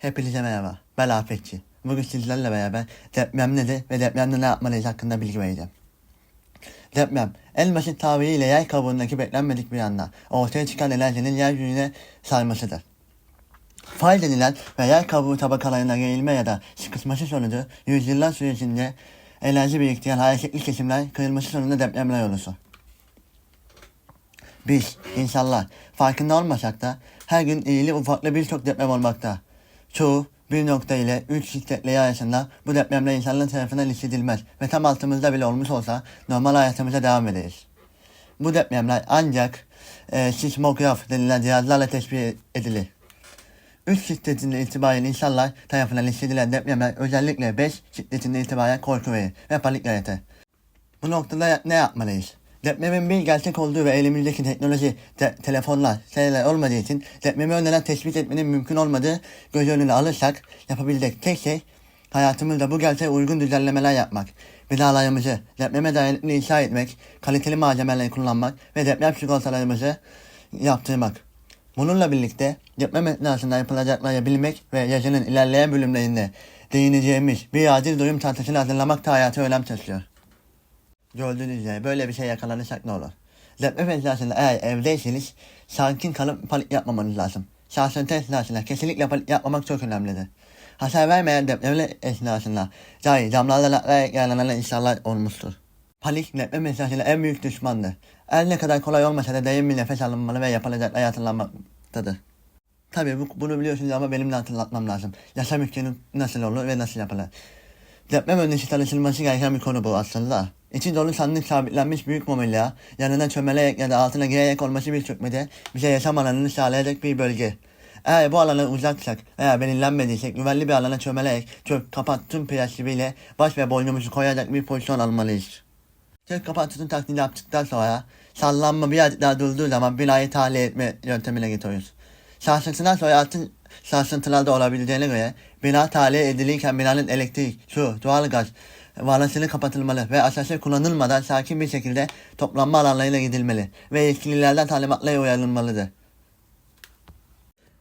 Hepinize merhaba. Ben Afetçi. Bugün sizlerle beraber deprem nedir ve depremde ne yapmalıyız hakkında bilgi vereceğim. Deprem, en basit tabiriyle yer kabuğundaki beklenmedik bir anda ortaya çıkan enerjinin yeryüzüne sarmasıdır. Fay denilen ve yer kabuğu tabakalarına gerilme ya da sıkışması sonucu yüzyıllar sürecinde enerji biriktiren hareketli kesimler kırılması sonucu depremler oluşur. Biz, insanlar, farkında olmasak da her gün iyili ufaklı birçok deprem olmakta. Çoğu bir nokta ile üç şiddetli arasında bu depremler insanlar tarafından hissedilmez ve tam altımızda bile olmuş olsa normal hayatımıza devam ederiz. Bu depremler ancak e, sismograf denilen cihazlarla tespit edilir. Üç şiddetinde itibaren insanlar tarafından hissedilen depremler özellikle 5 şiddetinde itibaren korku verir ve panik yaratır. Bu noktada ne yapmalıyız? Depremin bir gerçek olduğu ve elimizdeki teknoloji, te- telefonlar, şeyler olmadığı için depremi önceden tespit etmenin mümkün olmadığı göz önüne alırsak yapabilecek tek şey hayatımızda bu gerçeğe uygun düzenlemeler yapmak, binalarımızı depreme dayanıklı inşa etmek, kaliteli malzemeler kullanmak ve deprem sigortalarımızı yaptırmak. Bununla birlikte deprem esnasında yapılacakları bilmek ve yazının ilerleyen bölümlerinde değineceğimiz bir acil durum tahtasını hazırlamak da hayatı önem taşıyor. Gördüğünüz üzere böyle bir şey yakalanırsak ne olur? Deprem esnasında eğer evdeyseniz sakin kalıp panik yapmamanız lazım. Sarsıntı esnasında kesinlikle panik yapmamak çok önemlidir. Hasar vermeyen deprem esnasında dahi damlarla atlayarak yaralanan insanlar olmuştur. Panik deprem esnasında en büyük düşmandır. Her ne kadar kolay olmasa da derin bir nefes alınmalı ve yapılacaklar hatırlanmaktadır. Tabii bu, bunu biliyorsunuz ama benim de hatırlatmam lazım. Yaşam ülkenin nasıl olur ve nasıl yapılır. Deprem öncesi tanışılması gereken bir konu bu aslında. İçi dolu sandık sabitlenmiş büyük mobilya, yanına çömelerek ya da altına girerek olması bir çökmede bize yaşam alanını sağlayacak bir bölge. Eğer bu alana uzaksak veya belirlenmediysek güvenli bir alana çömelerek çök kapat tüm prensibiyle baş ve boynumuzu koyacak bir pozisyon almalıyız. Çök kapat tutun taklidi yaptıktan sonra sallanma birazcık daha durduğu zaman binayı tahliye etme yöntemine geçiyoruz. Sarsıntıdan sonra altın sarsıntılarda olabileceğine göre bina tahliye edilirken binanın elektrik, su, doğalgaz vanasını kapatılmalı ve asansör kullanılmadan sakin bir şekilde toplanma alanlarına gidilmeli ve yetkililerden talimatlara uyarılmalıdır.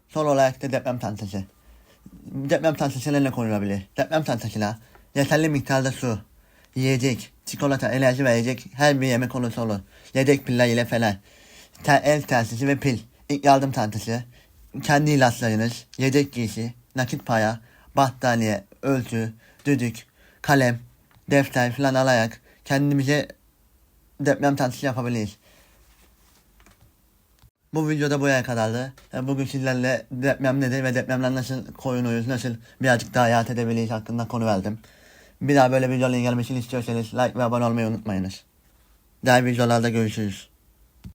Son olarak da deprem çantası. Deprem çantasıyla ne konulabilir? Deprem çantasıyla yeterli miktarda su, yiyecek, çikolata, enerji verecek her bir yemek konusu olur. Yedek piller ile fener, te- el telsizi ve pil, ilk yardım çantası, kendi ilaçlarınız, yedek giysi, nakit para, battaniye, ölçü, düdük, kalem, defter falan alarak kendimize deprem çantası yapabiliriz. Bu videoda buraya kadardı. E, Bugün sizlerle deprem nedir ve depremler nasıl korunuruz, nasıl birazcık daha hayat edebiliriz hakkında konu verdim. Bir daha böyle videoların gelmesini istiyorsanız like ve abone olmayı unutmayınız. Diğer videolarda görüşürüz.